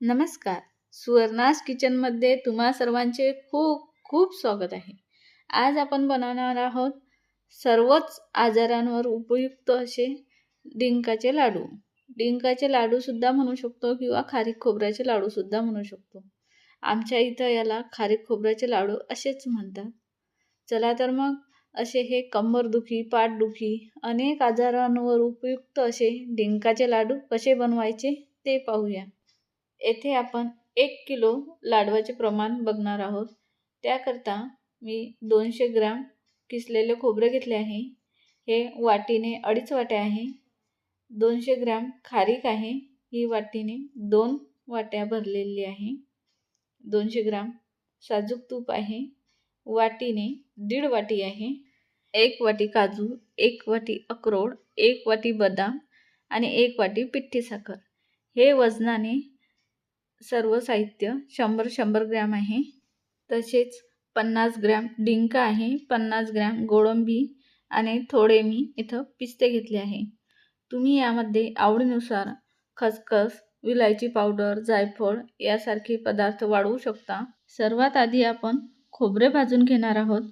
नमस्कार. सुवर्णास किचनमध्ये तुम्हा सर्वांचे खूप खूप स्वागत आहे. आज आपण बनवणार आहोत सर्वच आजारांवर उपयुक्त असे डिंकाचे लाडू. डिंकाचे लाडूसुद्धा म्हणू शकतो किंवा खारीक खोबऱ्याचे लाडूसुद्धा म्हणू शकतो. आमच्या इथं याला खारीक खोबऱ्याचे लाडू असेच म्हणतात. चला तर मग असे हे कंबरदुखी पाठदुखी अनेक आजारांवर उपयुक्त असे डिंकाचे लाडू कसे बनवायचे ते पाहूया. येथे आपण एक किलो लाडवाचे प्रमाण बघणार आहोत. त्याकरता मी दोनशे ग्राम किसलेले खोबरे घेतले आहे. हे वाटीने अडीच वाट्या आहे. दोनशे ग्राम खारीक आहे. ही वाटीने दोन वाट्या भरलेली आहे. दोनशे ग्राम साजूक तूप आहे. वाटीने दीड वाटी आहे. एक वाटी काजू एक वाटी अक्रोड एक वाटी बदाम आणि एक वाटी पिठ्ठी साखर. हे वजनाने सर्व साहित्य शंभर शंभर ग्रॅम आहे. तसेच पन्नास ग्रॅम डिंक आहे पन्नास ग्रॅम गोळंबी आणि थोडे मी इथं पिस्ते घेतले आहे. तुम्ही यामध्ये आवडीनुसार खसखस विलायची पावडर जायफळ यासारखे पदार्थ वाढवू शकता. सर्वात आधी आपण खोबरे भाजून घेणार आहोत.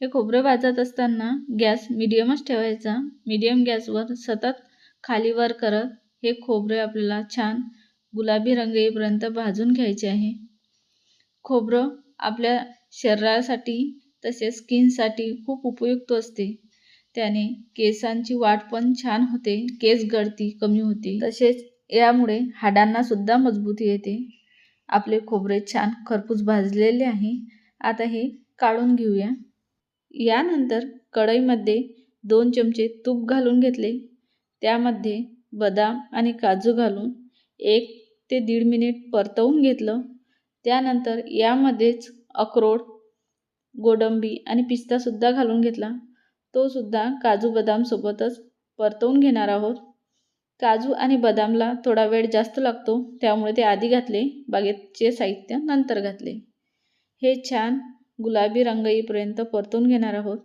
हे खोबरे भाजत असताना गॅस मिडियमच ठेवायचा. मिडियम गॅसवर सतत खालीवर करत हे खोबरे आपल्याला छान गुलाबी रंग येईपर्यंत भाजून घ्यायचे आहे. खोबरं आपल्या शरीरासाठी तसेच स्किनसाठी खूप उपयुक्त असते. त्याने केसांची वाढ पण छान होते केस गळती कमी होते. तसेच यामुळे हाडांना सुद्धा मजबूती येते. आपले खोबरे छान खरपूस भाजलेले आहे. आता हे काढून घेऊया. यानंतर कढईमध्ये दोन चमचे तूप घालून घेतले. त्यामध्ये बदाम आणि काजू घालून एक ते दीड मिनिट परतवून घेतलं. त्यानंतर यामध्येच अक्रोड गोडंबी आणि पिस्तासुद्धा घालून घेतला. तो सुद्धा काजू बदामसोबतच परतवून घेणार आहोत. काजू आणि बदामला थोडा वेळ जास्त लागतो त्यामुळे ते आधी घातले बागेतचे साहित्य नंतर घातले. हे छान गुलाबी रंग येईपर्यंत परतून घेणार आहोत.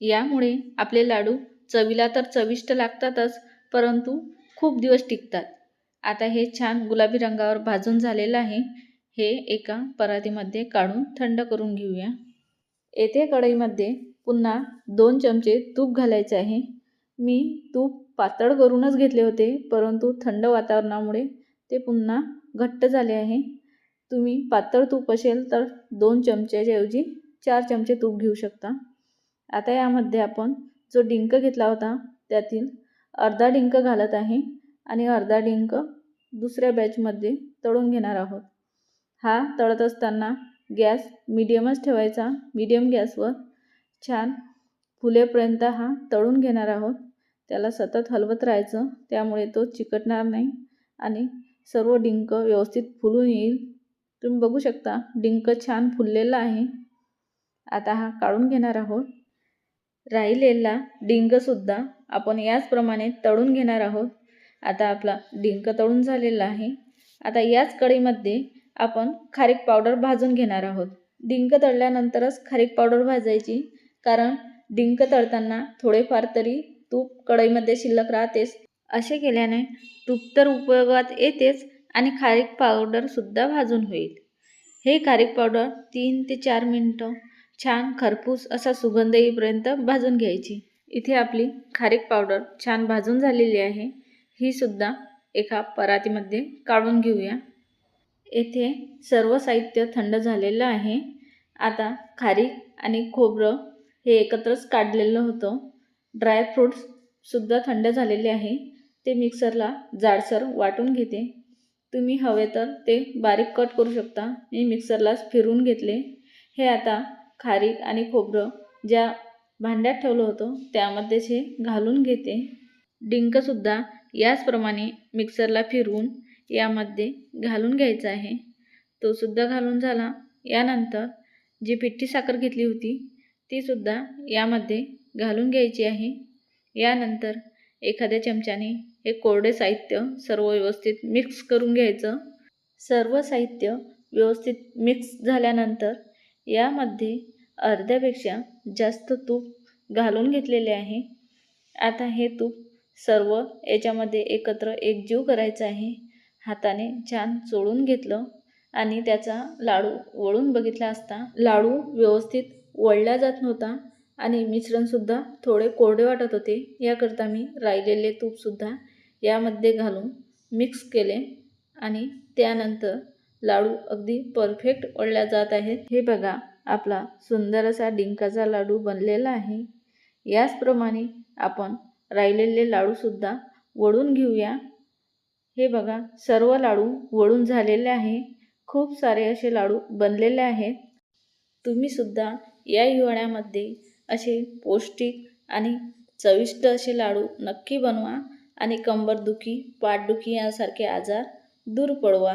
यामुळे आपले लाडू चवीला तर चविष्ट लागतातच परंतु खूप दिवस टिकतात. आता हे छान गुलाबी रंगावर भाजून झालेलं आहे. हे एका परातीमध्ये काढून थंड करून घेऊया. येथे कढईमध्ये पुन्हा दोन चमचे तूप घालायचे आहे. मी तूप पातळ करूनच घेतले होते परंतु थंड वातावरणामुळे ते पुन्हा घट्ट झाले आहे. तुम्ही पातळ तूप असेल तर दोन चमच्याच्याऐवजी चार चमचे तूप घेऊ शकता. आता यामध्ये आपण जो डिंक घेतला होता त्यातील अर्धा डिंक घालत आहे. आणि अर्धा डिंक दुसऱ्या बॅचमध्ये तळून घेणार आहोत. हा तळत असताना गॅस मिडियमच ठेवायचा. मिडियम गॅसवर छान फुलेपर्यंत हा तळून घेणार आहोत. त्याला सतत हलवत राहायचं त्यामुळे तो चिकटणार नाही आणि सर्व डिंक व्यवस्थित फुलून येईल. तुम्ही बघू शकता डिंक छान फुललेला आहे. आता हा काढून घेणार आहोत. राहिलेला डिंकसुद्धा आपण याचप्रमाणे तळून घेणार आहोत. आता आपला डिंक तळून झालेला आहे. आता याच कढईमध्ये आपण खारीक पावडर भाजून घेणार आहोत. डिंक तळल्यानंतरच खारीक पावडर भाजायची कारण डिंक तळताना थोडेफार तरी तूप कढईमध्ये शिल्लक राहतेच. असे केल्याने तूप तर उपयोगात येतेच आणि खारीक पावडरसुद्धा भाजून होईल. हे खारीक पावडर तीन ते चार मिनटं छान खरपूस असा सुगंध येईपर्यंत भाजून घ्यायची. इथे आपली खारीक पावडर छान भाजून झालेली आहे. ही सुद्धा एका परातीमध्ये काढून घेऊया. येथे सर्व साहित्य थंड झालेलं आहे. आता खारीक आणि खोबरं हे एकत्रच काढलेलं होतं. ड्रायफ्रूट्ससुद्धा थंड झालेले आहे. ते मिक्सरला जाडसर वाटून घेते. तुम्ही हवे तर ते बारीक कट करू शकता. मी मिक्सरलाच फिरून घेतले. हे आता खारीक आणि खोबरं ज्या भांड्यात ठेवलं होतं त्यामध्येच हे घालून घेते. डिंकसुद्धा याचप्रमाणे मिक्सरला फिरवून यामध्ये घालून घ्यायचा आहे. तो सुद्धा घालून झाला. यानंतर जी पिठी साखर घेतली होती तीसुद्धा यामध्ये घालून घ्यायची आहे. यानंतर एखाद्या चमच्याने हे कोरडे साहित्य सर्व व्यवस्थित मिक्स करून घ्यायचं. सर्व साहित्य व्यवस्थित मिक्स झाल्यानंतर यामध्ये अर्ध्यापेक्षा जास्त तूप घालून घेतलेले आहे. आता हे तूप सर्व याच्यामध्ये एकत्र एकजीव करायचं आहे. हाताने छान चोळून घेतलं आणि त्याचा लाडू वळून बघितला असता. लाडू व्यवस्थित वळला जात नव्हता आणि मिश्रणसुद्धा थोडे कोरडे वाटत होते. याकरता मी राहिलेले तूपसुद्धा यामध्ये घालून मिक्स केले आणि त्यानंतर लाडू अगदी परफेक्ट वळल्या जात आहेत. हे बघा आपला सुंदर असा डिंकाचा लाडू बनलेला आहे. याचप्रमाणे आपण राहिलेले लाडूसुद्धा वळून घेऊया. हे बघा सर्व लाडू वळून झालेले आहे. खूप सारे असे लाडू बनलेले आहेत. तुम्हीसुद्धा या हिवाळ्यामध्ये असे पौष्टिक आणि चविष्ट असे लाडू नक्की बनवा आणि कंबरदुखी पाठदुखी यासारखे आजार दूर पडवा.